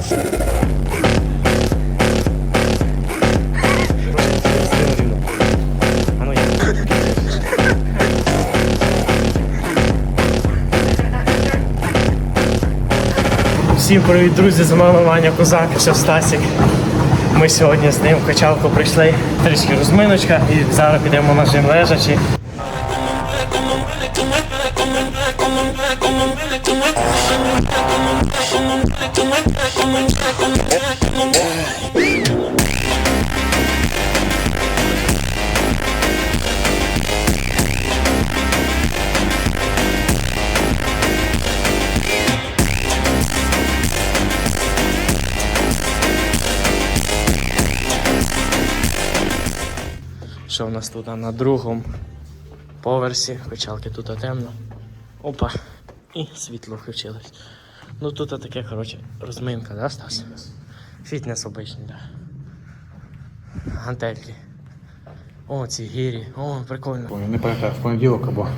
Всім привіт, друзі! З вами Ваня Козак, це Стасік. Ми сьогодні з ним в качалку прийшли. Трішки розминочка і зараз підемо на жим лежачі. Що в нас тут на другому поверсі? Качалки тут темно. Опа. І світло включилось. Ну тут таке, коротше, розминка, да, Стас? Фітнес обичний, да. Гантельки. О, ці гірі. О, прикольно. Не пам'ятаю, в понеділок або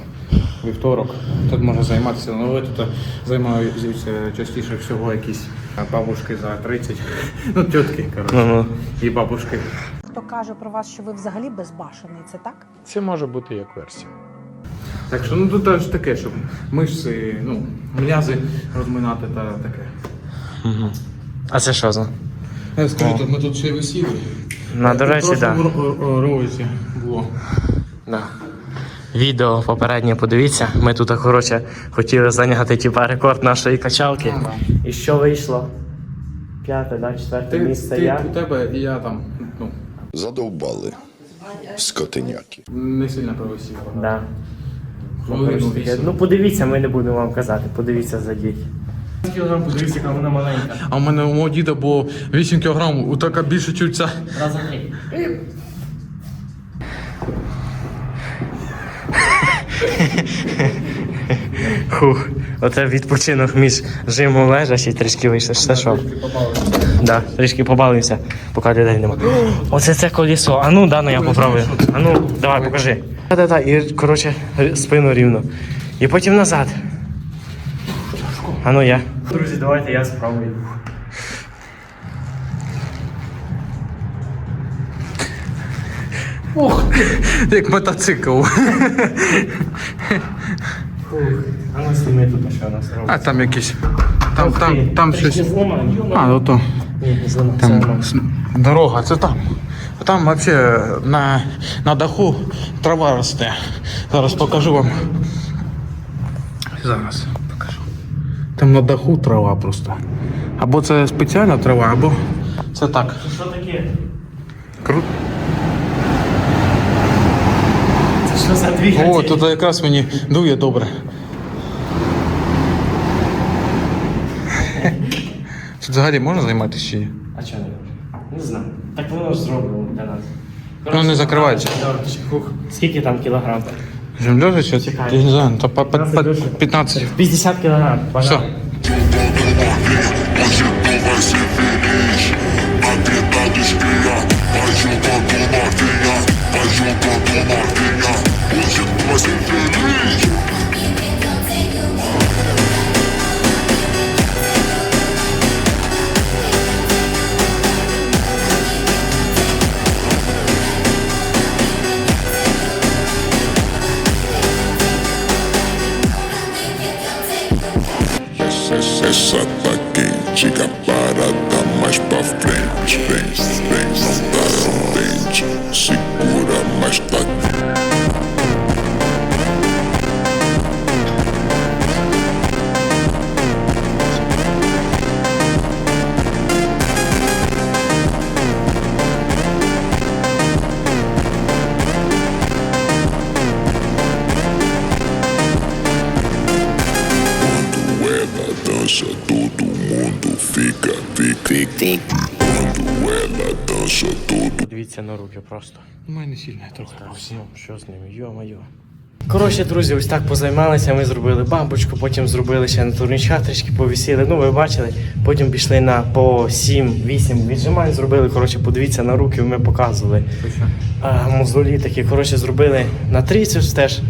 вівторок. Тут можна займатися, але тут займаються частіше всього якісь бабушки за 30. Ну, тітки, коротше. Ну-ну. І бабушки. Хто каже про вас, що ви взагалі безбашений, це так? Це може бути як версія. Так що ну тут теж таке, щоб мишці, ну, м'язи розминати та таке. А це що за? Я скажу, ми тут ще й висіли. На, до речі, так. Да. році було. Да. Відео попереднє подивіться. Ми тут, коротше, хотіли зайняти типа, рекорд нашої качалки. І що вийшло? П'яте, да, четверте Ти, місце ти, я. у тебе і я там ну, Задовбали скотиняки. не сильно провисів. Да. Таке. Ну подивіться, ми не будемо вам казати, подивіться зайдіть. Кілограм, подивіться, яка вона маленька. А в мене у мого діда було 8 кг, у така більше чуться. Разом три. Хух, оце відпочинок між жимом лежачі трішки вийшло. Це що? Да, трішки побалився, поки людей нема. Оце це колесо. А ну, да, ну я попробую. А ну, давай, покажи. Да-да-да, і коротше, спину рівно. І потім назад. А ну я. Друзі, давайте я спробую. Ох, як мотоцикл. А ну сніми тут, що у нас робить. А там якісь. Там, там, там щось. А, не зламаємо. Там дорога, це там. Там вообще на, на даху трава росте. Зараз покажу вам. Зараз покажу. Там на даху трава просто. Або це спеціальна трава, або це так. Що таке? Круто. Це що за двигатель? О, тут якраз мені дує добре. Тут взагалі можна займатися чи ні? А чого не можна? Не знаю. Так воно ж зроблено для нас. Ну, не закривається. Скільки там кілограм? Земльожа чи? Чекай. Я не знаю, то по, по, 15 по дуже. 15. 50 кілограм. Все. Essa tá quente, a parada mais pra frente. Vem. Дивіться на руки просто. У мене сильно трохи. Що з ними? Йо-моє. Коротше, друзі, ось так позаймалися. Ми зробили бамбочку, потім зробили ще на турнічках, трішки повісіли. Ну, ви бачили. Потім пішли на по 7-8 віджимань, зробили. Коротше, подивіться на руки, ми показували. А, мозолі такі, коротше, зробили на трицепс теж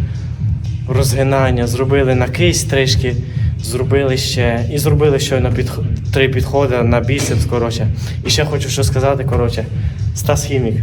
розгинання, зробили на кисть трішки. Зробили ще і зробили щойно підх... три підходи на біцепс, коротше. І ще хочу що сказати, коротше. Стас Хімік.